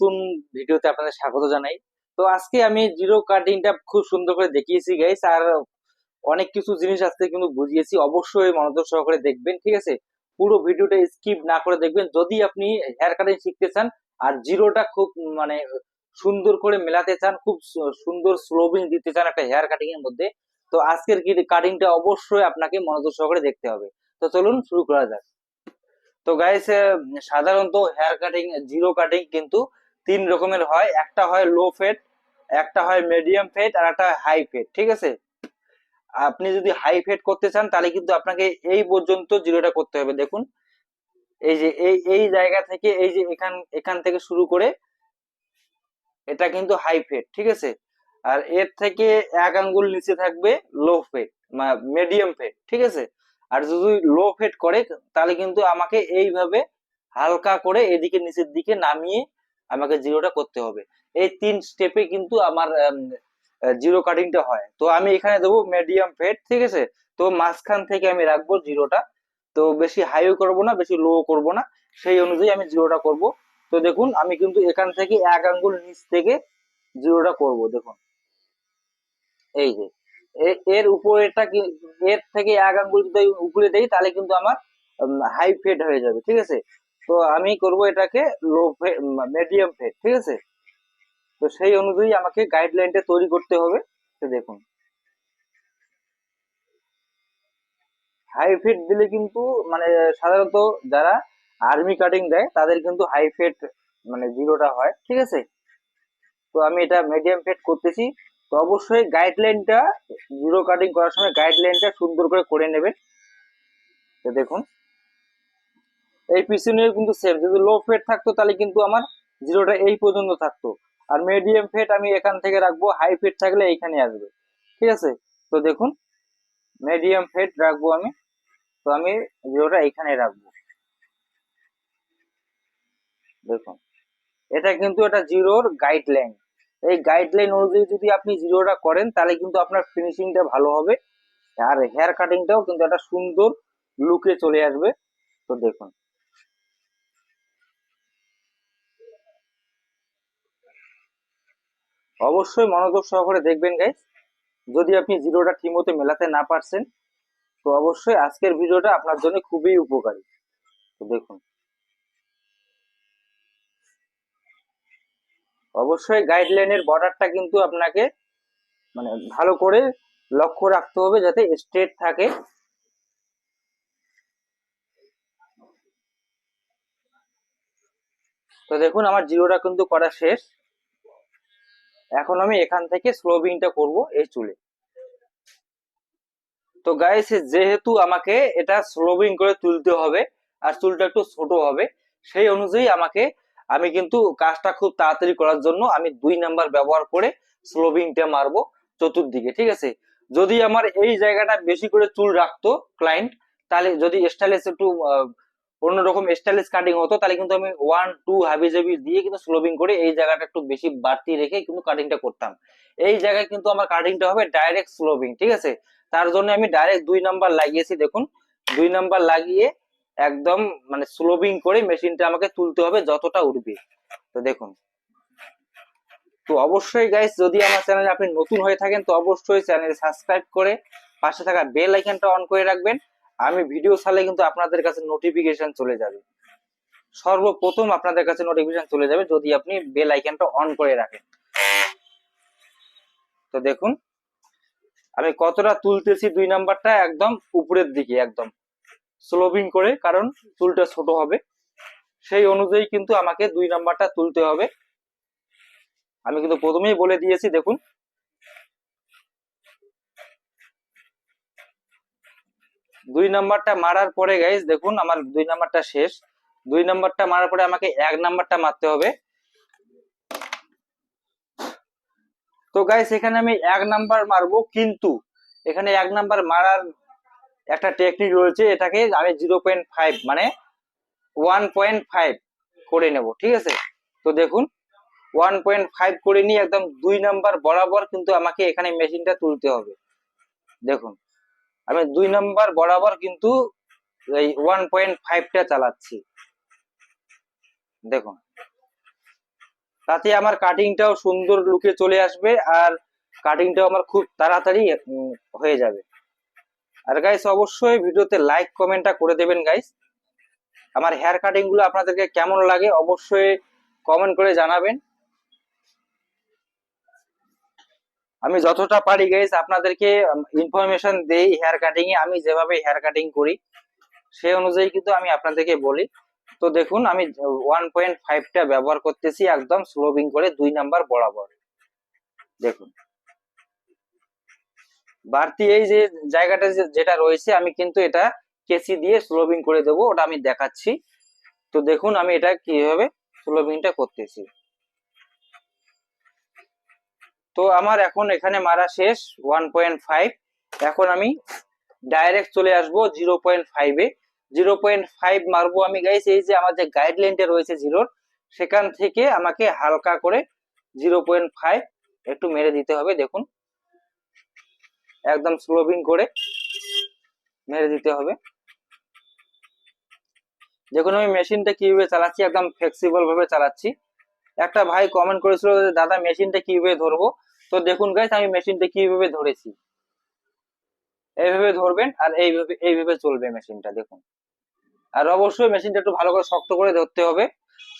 নতুন ভিডিওতে আপনাদের স্বাগত জানাই। তো আজকে আমি জিরো কাটিংটা খুব সুন্দর করে দেখিয়েছি গাইস আর অনেক কিছু জিনিস আজকে কিন্তু বুঝিয়েছি। অবশ্যই মনোযোগ সহকারে দেখবেন, ঠিক আছে? পুরো ভিডিওটা স্কিপ না করে দেখবেন। যদি আপনি হেয়ার কাটিং শিখতে চান, আর জিরোটা খুব মানে সুন্দর করে মেলাতে চান, খুব সুন্দর স্লোবিং দিতে চান একটা হেয়ার কাটিং এর মধ্যে, তো আজকের কাটিংটা অবশ্যই আপনাকে মনোযোগ সহকারে দেখতে হবে। তো চলুন শুরু করা যাক। তো গাইস সাধারণত হেয়ার কাটিং জিরো কাটিং কিন্তু তিন রকমের হয়। একটা হয় লো ফেট একটা হয় মিডিয়াম ফেট আর একটা হাই ফেট ঠিক আছে? আপনি যদি হাই ফেট করতে চান, তাহলে কিন্তু আপনাকে এই পর্যন্ত জিরোটা করতে হবে। দেখুন, এই যে, এই এই জায়গা থেকে, এই যে এখান এখান থেকে শুরু করে এটা কিন্তু হাই ফেট ঠিক আছে? আর এর থেকে এক আঙ্গুল নিচে থাকবে লো ফেট মিডিয়াম ফেট ঠিক আছে? আর যদি লো ফেট করে, তাহলে কিন্তু আমাকে এইভাবে হালকা করে এদিকে নিচের দিকে নামিয়ে আমাকে জিরোটা করতে হবে। এই তিন স্টেপে কিন্তু আমার জিরো কাটিংটা হয়। তো আমি এখানে দেবো মিডিয়াম ফেট ঠিক আছে? তো মাঝখান থেকে আমি রাখব জিরোটা তো বেশি হাইও করব না, বেশি লো করব না। সেই অনুযায়ী আমি জিরোটা করব। তো দেখুন, আমি কিন্তু এখান থেকে এক আঙ্গুল নিচ থেকে জিরোটা করব, দেখুন। এই যে এর উপরেটা এর থেকে এক আঙ্গুল যদি উপরে দেই, তাহলে কিন্তু আমার হাই ফেড হয়ে যাবে, ঠিক আছে? তো আমি করব এটাকে লো মিডিয়াম ফেড ঠিক আছে? তো সেই অনুযায়ী আমাকে গাইডলাইনটা তৈরি করতে হবে। তো দেখুন। হাই ফিট দিলে কিন্তু মানে সাধারণত যারা আর্মি কাটিং দেয়, তাদের কিন্তু হাই ফেট মানে জিরোটা হয়, ঠিক আছে? তো আমি এটা মিডিয়াম ফেট করতেছি। তো অবশ্যই গাইডলাইনটা জিরো কাটিং করার সময় গাইডলাইনটা সুন্দর করে করে নেবেন। তো দেখুন। এই পিছনে কিন্তু সেম যদি লো ফেট থাকতো তাহলে কিন্তু আমার জিরোটা এই পর্যন্ত থাকতো। আর মিডিয়াম ফেট আমি এখান থেকে রাখব হাই ফেট থাকলে এইখানে আসবে। ঠিক আছে? তো দেখুন মিডিয়াম ফেট রাখব আমি, তো আমি জিরোটা এইখানে রাখব। দেখুন, এটা কিন্তু এটা জিরোর গাইডলাইন এই গাইডলাইন অনুযায়ী যদি আপনি জিরোটা করেন, তাহলে কিন্তু আপনার ফিনিশিংটা ভালো হবে। আর হেয়ার কাটিংটাও কিন্তু একটা সুন্দর লুকে চলে আসবে। তো দেখুন অবশ্যই মনোযোগ সহকারে দেখবেন গাইস যদি আপনি জিরোটা ঠিকমতো মেলাতে না পারছেন, তো অবশ্যই আজকের ভিডিওটা আপনার জন্য খুবই উপকারী। তো দেখুন। অবশ্যই গাইডলাইনের বর্ডারটা কিন্তু আপনাকে মানে ভালো করে লক্ষ্য রাখতে হবে যাতে স্ট্রেট থাকে। তো দেখুন, আমার জিরোটা কিন্তু করা শেষ। এখন আমি এখান থেকে স্লোবিংটা করব এই চুলে। তো গাইস যেহেতু আমাকে এটা স্লোবিং করে তুলতে হবে, আর চুলটা একটু ছোট হবে, সেই অনুযায়ী আমাকে, আমি কিন্তু কাজটা খুব তাড়াতাড়ি করার জন্য আমি দুই নাম্বার ব্যবহার করে স্লোবিংটা মারবো চতুর্দিকে, ঠিক আছে? যদি আমার এই জায়গাটা বেশি করে চুল রাখতো ক্লায়েন্ট তাহলে যদি স্টাইলিশ একটু অন্যরকম স্টাইলিশ কাটিং হতো, তাহলে কিন্তু আমি ওয়ান টু হাবি জাবি দিয়ে কিন্তু স্লোবিং করে এই জায়গাটা একটু বেশি বাড়তি রেখে কিন্তু কাটিংটা করতাম। এই জায়গায় কিন্তু আমার কাটিংটা হবে ডাইরেক্ট স্লোবিং ঠিক আছে? তার জন্য আমি ডাইরেক্ট দুই নাম্বার লাগিয়েছি, দেখুন। দুই নাম্বার লাগিয়ে একদম মানে স্লোবিং করে মেশিনটা আমাকে তুলতে হবে যতটা উঠবে। তো দেখুন। তো অবশ্যই গাইস যদি আমার চ্যানেলে আপনি নতুন হয়ে থাকেন, তো অবশ্যই চ্যানেল সাবস্ক্রাইব করে পাশে থাকা বেল আইকনটা অন করে রাখবেন। আমি ভিডিও ছাড়লে কিন্তু আপনাদের কাছে নোটিফিকেশন চলে যাবে। সর্বপ্রথম আপনাদের কাছে নোটিফিকেশন চলে যাবে যদি আপনি বেল আইকনটা অন করে রাখেন। তো দেখুন, আমি কতটা তুলতেছি দুই নাম্বারটা একদম উপরের দিকে, একদম। স্লোবিং করে, কারণ চুলটা ছোট হবে। সেই অনুযায়ী কিন্তু আমাকে দুই নাম্বারটা তুলতে হবে। আমি কিন্তু প্রথমেই বলে দিয়েছি, দেখুন দুই নাম্বারটা মারার পরে গাইজ দেখুন আমার দুই নাম্বারটা শেষ। দুই নাম্বারটা মারার পরে আমাকে এক নাম্বারটা মারতে হবে। তো গাইস এখানে আমি এক নাম্বার মারবো, কিন্তু এখানে এক নাম্বার মারার একটা টেকনিক রয়েছে, এটাকে আমি জিরো পয়েন্ট ফাইভ মানে ওয়ান পয়েন্ট ফাইভ করে নেব, ঠিক আছে? তো, দেখুন ওয়ান পয়েন্ট ফাইভ করে নিয়ে একদম দুই নাম্বার বরাবর কিন্তু আমাকে এখানে মেশিনটা তুলতে হবে। দেখুন আমি দুই নাম্বার বরাবর কিন্তু এই ওয়ান পয়েন্ট ফাইভটা চালাচ্ছি। দেখুন। তাতে আমার কাটিংটাও সুন্দর লুকে চলে আসবে আর কাটিংটাও আমার খুব তাড়াতাড়ি হয়ে যাবে। আর গাইস অবশ্যই ভিডিওতে লাইক কমেন্টটা করে দেবেন গাইস আমার হেয়ার কাটিংগুলো আপনাদেরকে কেমন লাগে অবশ্যই কমেন্ট করে জানাবেন। আমি যতটা পারি গাইস আপনাদেরকে ইনফরমেশন দেই হেয়ার কাটিং এ। আমি যেভাবে হেয়ার কাটিং করি সেই অনুযায়ী কিন্তু আমি আপনাদেরকে বলি। তো দেখুন, আমি ওয়ান পয়েন্ট ফাইভটা ব্যবহার করতেছি একদম স্লোবিং করে, দুই নাম্বার বরাবর। দেখুন। বাড়তি এই যে জায়গাটা যেটা রয়েছে, আমি কিন্তু এটা কেসি দিয়ে স্লোবিং করে দেবো, ওটা আমি দেখাচ্ছি। তো দেখুন, আমি এটা কীভাবে স্লোবিংটা করতেছি। তো আমার এখন এখানে মারা শেষ ওয়ান পয়েন্ট ফাইভ এখন আমি ডাইরেক্ট চলে আসব জিরো পয়েন্ট ফাইভে জিরো পয়েন্ট ফাইভ মারবো আমি গাইস এই যে আমার যে গাইডলাইনটা রয়েছে জিরোর সেখান থেকে আমাকে হালকা করে জিরো পয়েন্ট ফাইভ একটু মেরে দিতে হবে, দেখুন। একদম স্লোবিং করে মেরে দিতে হবে। দেখুন আমি মেশিনটা কীভাবে চালাচ্ছি, একদম ফ্লেক্সিবল ভাবে চালাচ্ছি। একটা ভাই কমেন্ট করেছিল দাদা মেশিনটা কীভাবে ধরবো? তো দেখুন গাইস আমি মেশিনটা কীভাবে ধরেছি? এইভাবে ধরবেন আর এইভাবে এইভাবে চলবে মেশিনটা দেখুন। আর অবশ্যই মেশিনটা একটু ভালো করে শক্ত করে ধরতে হবে।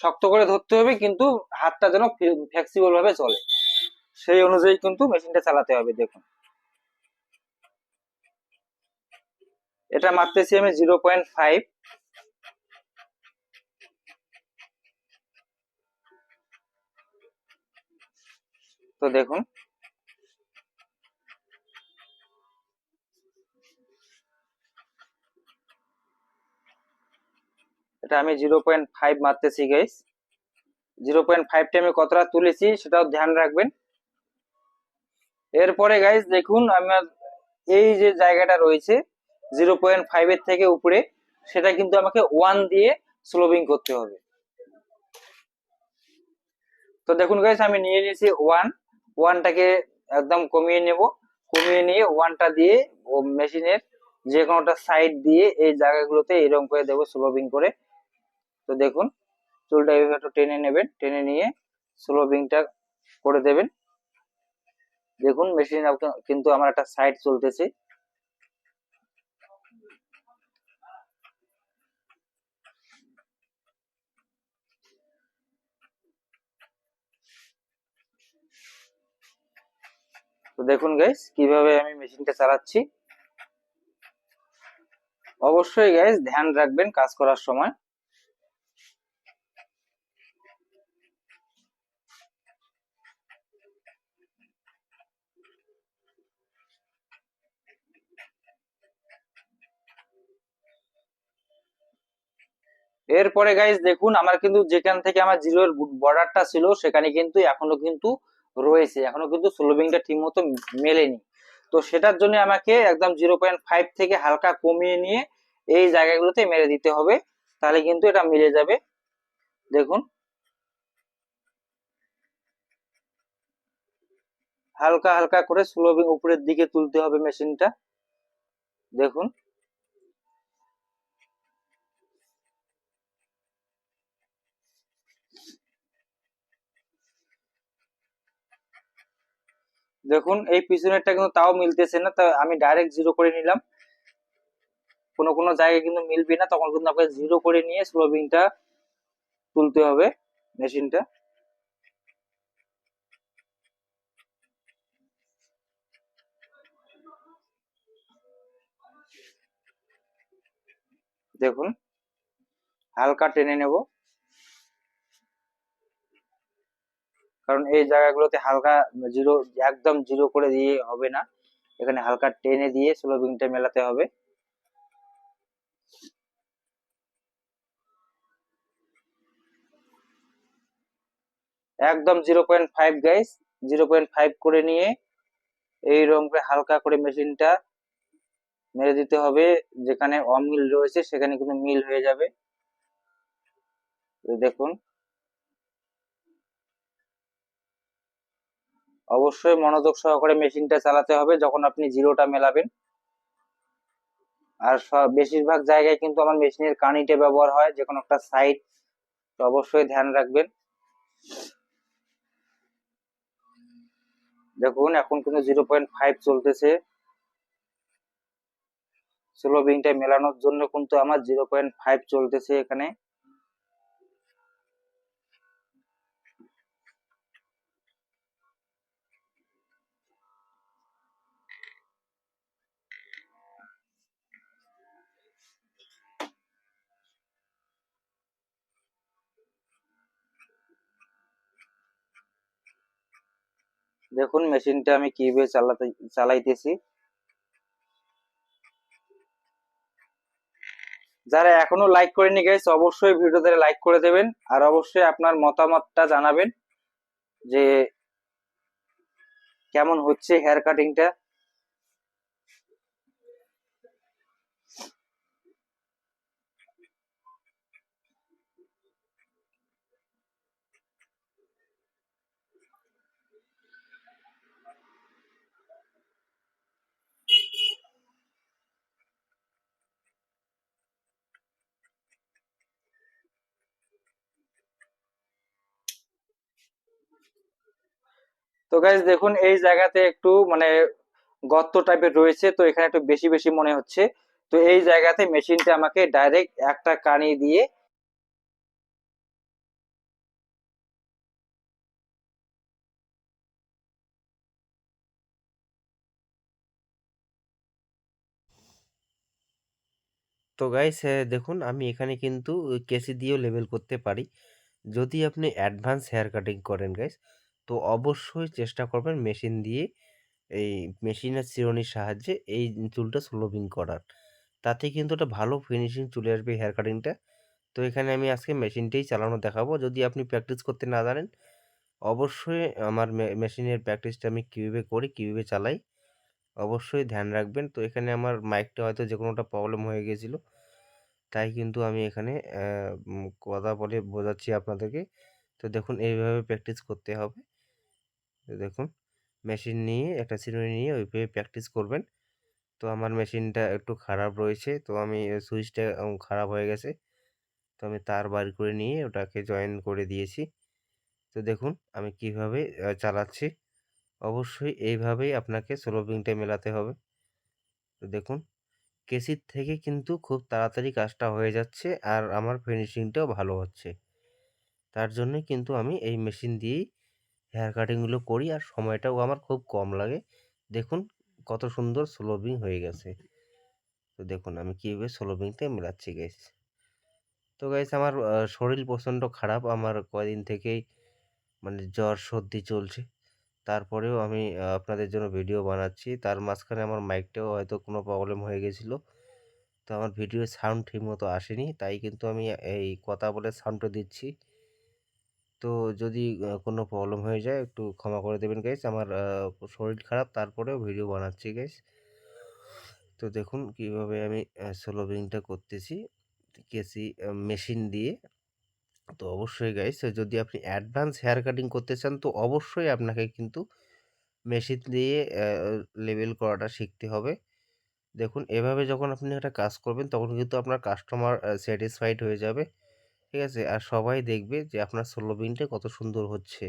শক্ত করে ধরতে হবে, কিন্তু হাতটা যেন ফ্লেক্সিবল ভাবে চলে। সেই অনুযায়ী কিন্তু মেশিনটা চালাতে হবে, দেখুন। এটা মারতেছি আমি জিরো পয়েন্ট ফাইভ তো দেখুন। এটা আমি জিরো পয়েন্ট ফাইভ মারতেছি গাইস জিরো পয়েন্ট ফাইভটা আমি কতটা তুলেছি সেটাও ধ্যান রাখবেন। এরপরে গাইস দেখুন আমার এই যে জায়গাটা রয়েছে, জিরো পয়েন্ট ফাইভের থেকে উপরে, সেটা কিন্তু আমাকে ওয়ান দিয়ে স্লোবিং করতে হবে। তো দেখুন গাইস আমি নিয়ে নিয়েছি ওয়ান ওয়ানটাকে একদম কমিয়ে নেব। কমিয়ে নিয়ে ওয়ানটা দিয়ে ও মেশিনের যে কোনোটা সাইড দিয়ে এই জায়গাগুলোতে এরকম করে দেবো স্লোবিং করে। তো দেখুন, চুলটা এইভাবে একটু টেনে নেবেন, টেনে নিয়ে স্লোবিংটা করে দেবেন। দেখুন মেশিন কিন্তু আমার একটা সাইড চলতেছে। তো দেখুন গাইস কীভাবে আমি মেশিনটা চালাচ্ছি। অবশ্যই গাইস ধ্যান রাখবেন কাজ করার সময়। এরপরে গাইস দেখুন, আমার কিন্তু যেখান থেকে আমার জিরোর বর্ডারটা ছিল, সেখানে কিন্তু এখনও কিন্তু রয়েছে, এখনও কিন্তু স্লোবিংটা ঠিক মতো মেলেনি। তো সেটার জন্য আমাকে একদম জিরো পয়েন্ট ফাইভ থেকে হালকা কমিয়ে নিয়ে এই জায়গাগুলোতে মেরে দিতে হবে, তাহলে কিন্তু এটা মিলে যাবে। দেখুন। হালকা হালকা করে স্লোবিং উপরের দিকে তুলতে হবে মেশিনটা। দেখুন। দেখুন, এই পিছনেরটা কিন্তু তাও মিলতেছে না, তা আমি ডাইরেক্ট জিরো করে নিলাম। কোনো কোনো জায়গায় কিন্তু মিলবে না, তখন কিন্তু আপনাকে জিরো করে নিয়ে স্লোবিংটা তুলতে হবে মেশিনটা দেখুন, হালকা টেনে নেব। কারণ এই জায়গাগুলোতে হালকা জিরো, একদম জিরো করে দিয়ে হবে না। এখানে হালকা টেনে দিয়ে স্লোবিংটা মেলাতে হবে। একদম zero point five guys zero point five করে নিয়ে এই করে হালকা করে মেশিনটা মেরে দিতে হবে। যেখানে অমিল রয়েছে, সেখানে কিন্তু মিল হয়ে যাবে। দেখুন। অবশ্যই মনোযোগ সহকারে মেশিনটা চালাতে হবে যখন আপনি জিরোটা মেলাবেন। আর বেশিরভাগ জায়গায় কিন্তু আমার মেশিনের কানিটে ব্যবহার হয় যে কোনো একটা সাইড, তো অবশ্যই ধ্যান রাখবেন। দেখুন, এখন কিন্তু জিরো পয়েন্ট ফাইভ চলতেছে। স্লো বিংটা মেলানোর জন্য কিন্তু আমার জিরো পয়েন্ট ফাইভ চলতেছে এখানে। দেখুন, মেশিনটা আমি কীভাবে চালাতে, চালাইতেছি। যারা এখনও লাইক করেনি গাইস অবশ্যই ভিডিওতে লাইক করে দেবেন আর অবশ্যই আপনার মতামতটা জানাবেন যে কেমন হচ্ছে হেয়ার কাটিংটা তো গাইজ দেখুন, এই জায়গাতে একটু মানে গর্ত টাইপের রয়েছে, তো এখানে একটু বেশি বেশি মনে হচ্ছে। তো এই জায়গাতে মেশিনটা আমাকে ডাইরেক্ট একটা কানি দিয়ে তো গাইস দেখুন, আমি এখানে কিন্তু কেসি দিয়েও লেবেল করতে পারি। যদি আপনি অ্যাডভান্স হেয়ার কাটিং করেন গাইস তো অবশ্যই চেষ্টা করবেন মেশিন দিয়ে এই মেশিনের চিরুনির সাহায্যে এই চুলটা স্লোবিং করার। তাতে কিন্তু একটা ভালো ফিনিশিং চলে আসবে হেয়ার কাটিংটা তো এখানে আমি আজকে মেশিনটাই চালানো দেখাবো। যদি আপনি প্র্যাকটিস করতে না জানেন, অবশ্যই আমার মেশিনের প্র্যাকটিসটা আমি কীভাবে করি, কীভাবে চালাই, অবশ্যই ধ্যান রাখবেন। তো এখানে আমার মাইকটা হয়তো যে কোনোটা প্রবলেম হয়ে গেছিল। তাই কিন্তু আমি এখানে কথা বলে বোঝাচ্ছি আপনাদেরকে। তো দেখুন, এইভাবে প্র্যাকটিস করতে হবে। দেখুন, মেশিন নিয়ে, একটা সিনেরি নিয়ে ওইভাবে প্র্যাকটিস করবেন। তো আমার মেশিনটা একটু খারাপ রয়েছে, তো আমি সুইচটা খারাপ হয়ে গেছে। তো আমি তার বার করে নিয়ে ওটাকে জয়েন করে দিয়েছি। তো দেখুন, আমি কীভাবে চালাচ্ছি। অবশ্যই এইভাবেই আপনাকে স্লোপিংটা মেলাতে হবে। তো দেখুন, কেসির থেকে কিন্তু খুব তাড়াতাড়ি কাজটা হয়ে যাচ্ছে আর আমার ফিনিশিংটাও ভালো হচ্ছে। তার জন্য কিন্তু আমি এই মেশিন দিয়েই হেয়ার কাটিংগুলো করি আর সময়টাও আমার খুব কম লাগে। দেখুন কত সুন্দর স্লোবিং হয়ে গেছে। তো দেখুন আমি কীভাবে স্লোবিংটা মেলাচ্ছি গাইস তো গাইস আমার শরীর প্রচণ্ড খারাপ। আমার কয়দিন থেকেই মানে জ্বর সর্দি চলছে। তারপরেও আমি আপনাদের জন্য ভিডিও বানাচ্ছি। তার মাঝখানে আমার মাইকটাও হয়তো কোনো প্রবলেম হয়ে গেছিল। তো আমার ভিডিও সাউন্ড ঠিকমতো আসেনি। তাই কিন্তু আমি এই কথা বলে সাউন্ডটা দিচ্ছি। তো যদি কোনো প্রবলেম হয়ে যায়, একটু ক্ষমা করে দেবেন গাইস আমার শরীর খারাপ, তারপরেও ভিডিও বানাচ্ছি গাইস তো দেখুন কীভাবে আমি সোলোবিংটা করতেছি। কেসি মেশিন দিয়ে। তো অবশ্যই গাইস যদি আপনি অ্যাডভান্স হেয়ার কাটিং করতে চান, তো অবশ্যই আপনাকে কিন্তু মেশিন দিয়ে লেবেল করাটা শিখতে হবে। দেখুন, এভাবে যখন আপনি একটা কাজ করবেন, তখন কিন্তু আপনার কাস্টমার স্যাটিসফাইড হয়ে যাবে। ঠিক আছে? আর সবাই দেখবে যে আপনার স্লোবিংটা কত সুন্দর হচ্ছে।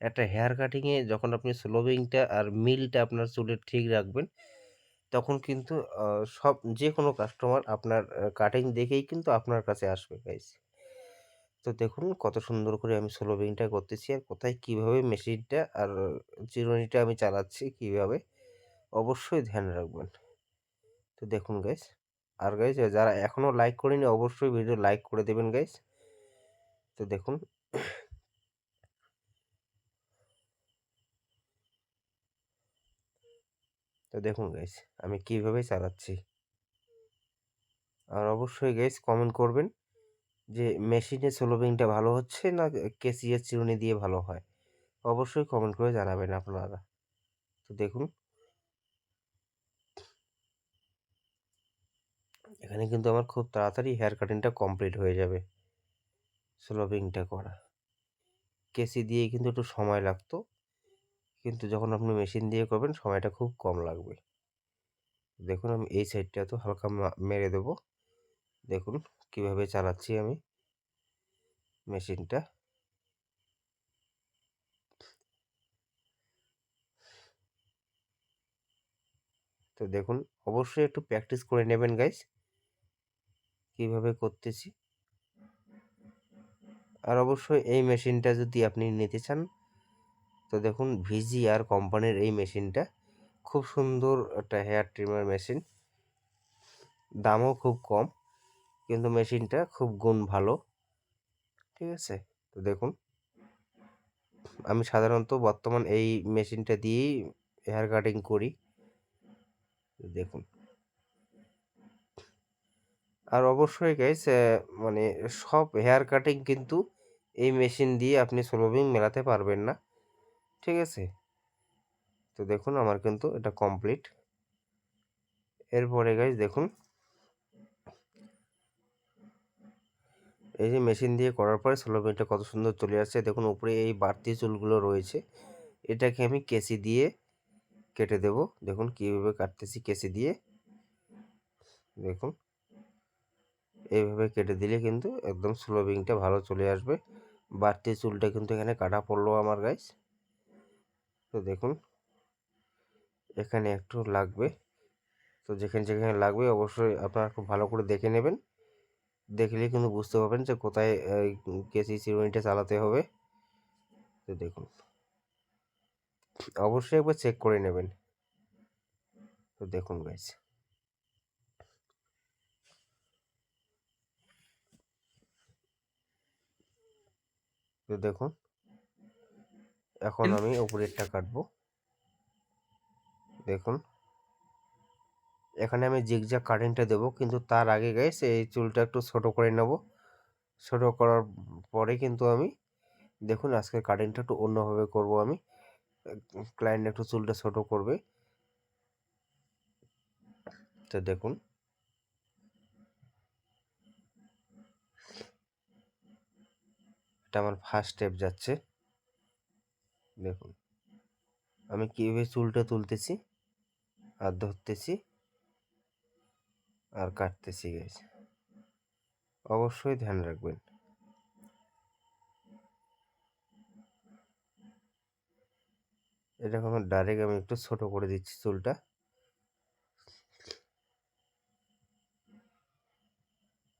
একটা হেয়ার কাটিংয়ে যখন আপনি স্লোবিংটা আর মিলটা আপনার চুলের ঠিক রাখবেন, তখন কিন্তু সব যে কোনো কাস্টমার আপনার কাটিং দেখেই কিন্তু আপনার কাছে আসবে গাইস তো দেখুন কত সুন্দর করে আমি স্লোবিংটা করতেছি আর কোথায় কীভাবে মেশিনটা আর চিরুনিটা আমি চালাচ্ছি কীভাবে, অবশ্যই ধ্যান রাখবেন। তো দেখুন গাইস আর গাইস যারা এখনও লাইক করেনি অবশ্যই ভিডিও লাইক করে দেবেন গাইস তো দেখুন তো দেখুন গাইস আমি কীভাবে চালাচ্ছি? আর অবশ্যই গাইস কমেন্ট করবেন যে মেশিনে সোলোবিংটা ভালো হচ্ছে না কেসিএস চিরুনি দিয়ে ভালো হয়? অবশ্যই কমেন্ট করে জানাবেন আপনারা। তো দেখুন এখানে কিন্তু আমার খুব তাড়াতাড়ি হেয়ার কাটিংটা কমপ্লিট হয়ে যাবে। স্লোবিংটা করা। কেসি দিয়ে কিন্তু একটু সময় লাগতো। কিন্তু যখন আপনি মেশিন দিয়ে করবেন, সময়টা খুব কম লাগবে। দেখুন, আমি এই সাইডটা তো হালকা মেরে দেবো। দেখুন, কীভাবে চালাচ্ছি আমি মেশিনটা। তো দেখুন, অবশ্যই একটু প্র্যাকটিস করে নেবেন, গাইস। কীভাবে করতেছি। আর অবশ্যই এই মেশিনটা যদি আপনি নিতে চান, তো দেখুন ভিজিআর কোম্পানির এই মেশিনটা খুব সুন্দর একটা হেয়ার ট্রিমার মেশিন। দামও খুব কম, কিন্তু মেশিনটা খুব গুণ ভালো। ঠিক আছে? তো দেখুন, আমি সাধারণত বর্তমান এই মেশিনটা দিয়েই হেয়ার কাটিং করি। দেখুন। আর অবশ্যই গাইস মানে সব হেয়ার কাটিং কিন্তু এই মেশিন দিয়ে আপনি সোলভিং মেলাতে পারবেন না। ঠিক আছে? তো দেখুন আমার কিন্তু এটা কমপ্লিট এরপরে গাইস দেখুন। এই যে মেশিন দিয়ে করার পরে সোলভিংটা কত সুন্দর চলে আসছে। দেখুন উপরে এই বাড়তি চুলগুলো রয়েছে। এটাকে আমি কেসি দিয়ে কেটে দেব। দেখুন কীভাবে কাটতেছি কেসি দিয়ে। দেখুন। এইভাবে কেটে দিলে কিন্তু একদম স্লোবিংটা ভালো চলে আসবে। বাড়তি চুলটা কিন্তু এখানে কাটা পড়ল আমার গাইস তো দেখুন, এখানে একটু লাগবে। তো যেখানে যেখানে লাগবে অবশ্যই আপনারা খুব ভালো করে দেখে নেবেন। দেখলে কিন্তু বুঝতে পারবেন যে কোথায় কেসি চিরুনিটা চালাতে হবে। তো দেখুন, অবশ্যই একবার চেক করে নেবেন। তো দেখুন গাইস তো দেখুন এখন আমি উপরেরটা কাটবো। দেখুন এখানে আমি জিগজ্যাগ কাটিংটা দেবো কিন্তু তার আগে গাইস এই চুলটা একটু ছোট করে নেব। ছোট করার পরে কিন্তু আমি দেখুন আজকে কাটিংটা একটু অন্যভাবে করব আমি। ক্লায়েন্ট একটু চুলটা ছোট করবে। তো দেখুন এটা আমার ফার্স্ট স্টেপ যাচ্ছে। দেখুন, আমি কীভাবে চুলটা তুলতেছি আর ধরতেছি আর কাটতেছি গেছে অবশ্যই ধ্যান রাখবেন। আমার ডাইরেক্ট আমি একটু ছোট করে দিচ্ছি চুলটা।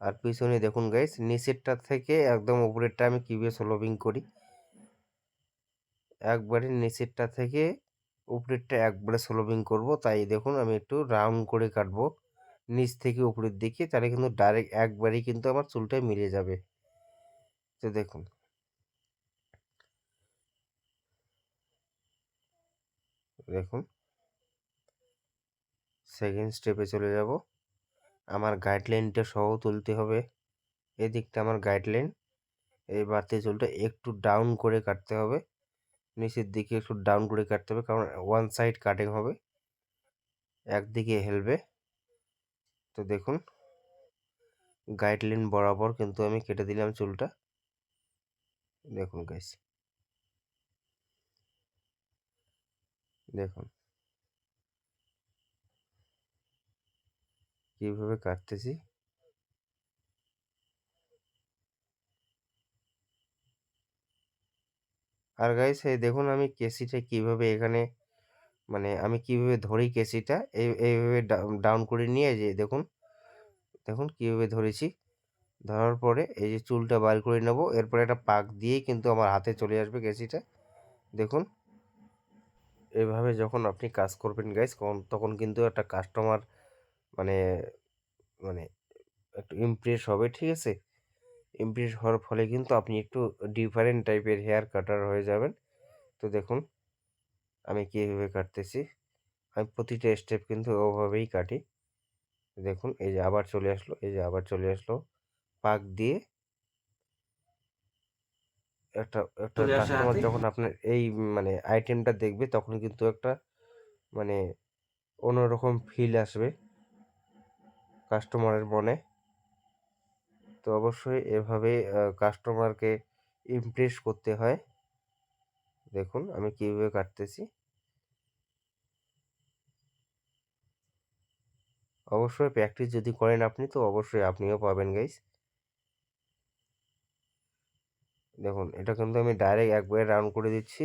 আর পিছনে দেখুন গাইস নিচেরটা থেকে একদম উপরেরটা আমি কীভাবে সোলভিং করি? একবারে নিচেরটা থেকে উপরেরটা একবারে সোলভিং করব, তাই দেখুন আমি একটু রাউন্ড করে কাটবো। নিচ থেকে উপরের দিকে, তাহলে কিন্তু ডাইরেক্ট একবারেই কিন্তু আমার চুলটা মিলে যাবে। তো দেখুন। দেখুন। সেকেন্ড স্টেপে চলে যাব। আমার গাইডলাইনটা সহ তুলতে হবে। এদিকটা আমার গাইডলাইন এই বাড়তি চুলটা একটু ডাউন করে কাটতে হবে। নিচের দিকে একটু ডাউন করে কাটতে হবে, কারণ ওয়ান সাইড কাটিং হবে। একদিকে হেলবে। তো দেখুন গাইডলাইন বরাবর কিন্তু আমি কেটে দিলাম চুলটা। দেখুন গাইস দেখুন। কীভাবে কাটতেছি? আর গাইস এই দেখুন আমি কেসিটা কীভাবে এখানে মানে আমি কীভাবে ধরি কেসিটা, এই, এইভাবে ডাউন করে নিয়ে যে দেখুন দেখুন কীভাবে ধরেছি। ধরার পরে এই যে চুলটা বার করে নেব, এরপরে একটা পাক দিয়েই কিন্তু আমার হাতে চলে আসবে কেসিটা। দেখুন, এভাবে যখন আপনি কাজ করবেন গাইস তখন কিন্তু একটা কাস্টমার মানে মানে একটু ইমপ্রেস হবে ঠিক আছে? ইমপ্রেস হওয়ার ফলে কিন্তু আপনি একটু ডিফারেন্ট টাইপের হেয়ার কাটার হয়ে যাবেন। তো দেখুন আমি কীভাবে কাটতেছি। আমি প্রতিটা স্টেপ কিন্তু ওভাবেই কাটি। দেখুন এই যে আবার চলে আসলো এই যে আবার চলে আসলো। পাক দিয়ে একটা একটা কাস্টমার যখন আপনার এই মানে আইটেমটা দেখবে তখন কিন্তু একটা মানে অন্যরকম ফিল আসবে। কাস্টমারের মনে। তো অবশ্যই এভাবে কাস্টমারকে ইমপ্রেস করতে হয়। দেখুন আমি কীভাবে কাটতেছি। অবশ্যই প্র্যাকটিস যদি করেন আপনি, তো অবশ্যই আপনিও পাবেন গাইস দেখুন, এটা কিন্তু আমি ডাইরেক্ট একবারে রাউন্ড করে দিচ্ছি।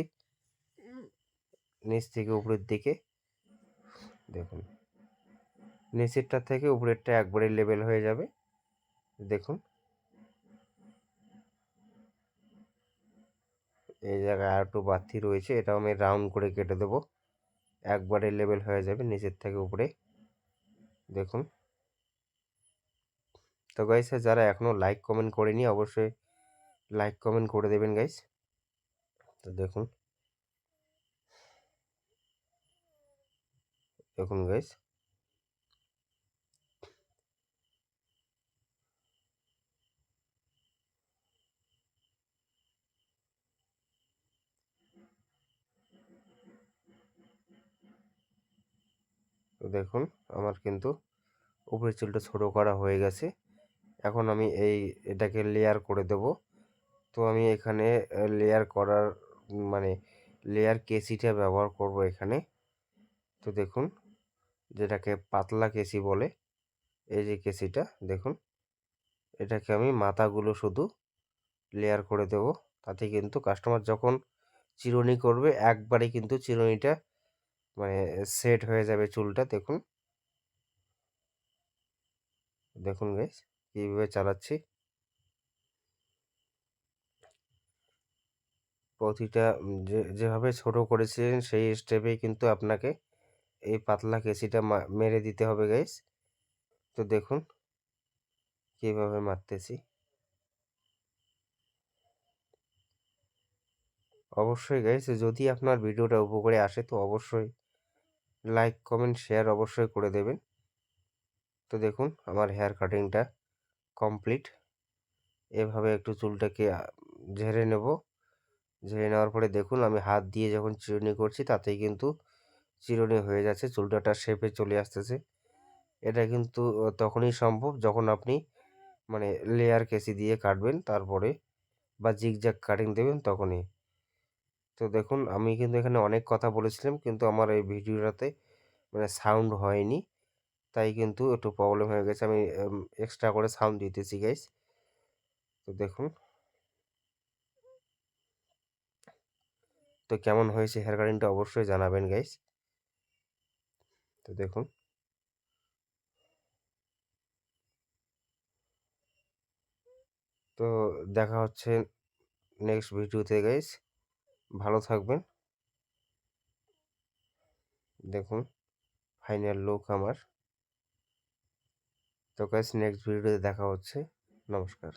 নিচ থেকে উপরের দিকে। দেখুন। নিচেরটা থেকে উপরেরটা একবারে লেভেল হয়ে যাবে। দেখুন। এই জায়গায় আর একটু বাড়তি রয়েছে, এটাও আমি রাউন্ড করে কেটে দেবো। একবারে লেভেল হয়ে যাবে নিচের থেকে উপরে। দেখুন। তো গাইস যারা এখনও লাইক কমেন্ট করেনি, অবশ্যই লাইক কমেন্ট করে দেবেন গাইস তো দেখুন। দেখুন গাইস তো দেখুন, আমার কিন্তু উপরের চুলটা ছোটো করা হয়ে গেছে। এখন আমি এই এটাকে লেয়ার করে দেব। তো আমি এখানে লেয়ার করার মানে লেয়ার কেসিটা ব্যবহার করব এখানে। তো দেখুন, যেটাকে পাতলা কেসি বলে, এই যে কেসিটা দেখুন, এটাকে আমি মাথাগুলো শুধু লেয়ার করে দেব। তাতে কিন্তু কাস্টমার যখন চিরুনি করবে, একবারে কিন্তু চিরুনিটা মানে সেট হয়ে যাবে চুলটা, দেখুন। দেখুন গাইস কীভাবে চালাচ্ছি। প্রতিটা যেভাবে ছোট করেছিলেন, সেই স্টেপে কিন্তু আপনাকে এই পাতলা কেসিটা মেরে দিতে হবে গাইস তো দেখুন, কীভাবে মারতেছি। অবশ্যই গাইস যদি আপনার ভিডিওটা উপকারে আসে, তো অবশ্যই লাইক কমেন্ট শেয়ার অবশ্যই করে দেবেন। তো দেখুন, আমার হেয়ার কাটিংটা কমপ্লিট এভাবে একটু চুলটাকে ঝেড়ে নেব। ঝেড়ে নেওয়ার পরে দেখুন, আমি হাত দিয়ে যখন চিরুনি করছি, তাতেই কিন্তু চিরুনি হয়ে যাচ্ছে, চুলটাটা শেপে চলে আসতেছে। এটা কিন্তু তখনই সম্ভব যখন আপনি মানে লেয়ার কেসি দিয়ে কাটবেন, তারপরে বা জিগজ্যাগ কাটিং দেবেন, তখনই। তো দেখুন, আমি কিন্তু এখানে অনেক কথা বলেছিলাম, কিন্তু আমার এই ভিডিওটাতে মানে সাউন্ড হয়নি। তাই কিন্তু একটু প্রবলেম হয়ে গেছে। আমি এক্সট্রা করে সাউন্ড দিতেছি গাইস তো দেখুন। তো কেমন হয়েছে হেয়ার কাটিংটা অবশ্যই জানাবেন গাইস তো দেখুন। তো দেখা হচ্ছে নেক্সট ভিডিওতে গাইস ভালো থাকবেন। দেখুন ফাইনাল লুক আমার। তো কাজ নেক্সট ভিডিওতে দেখা হচ্ছে। নমস্কার।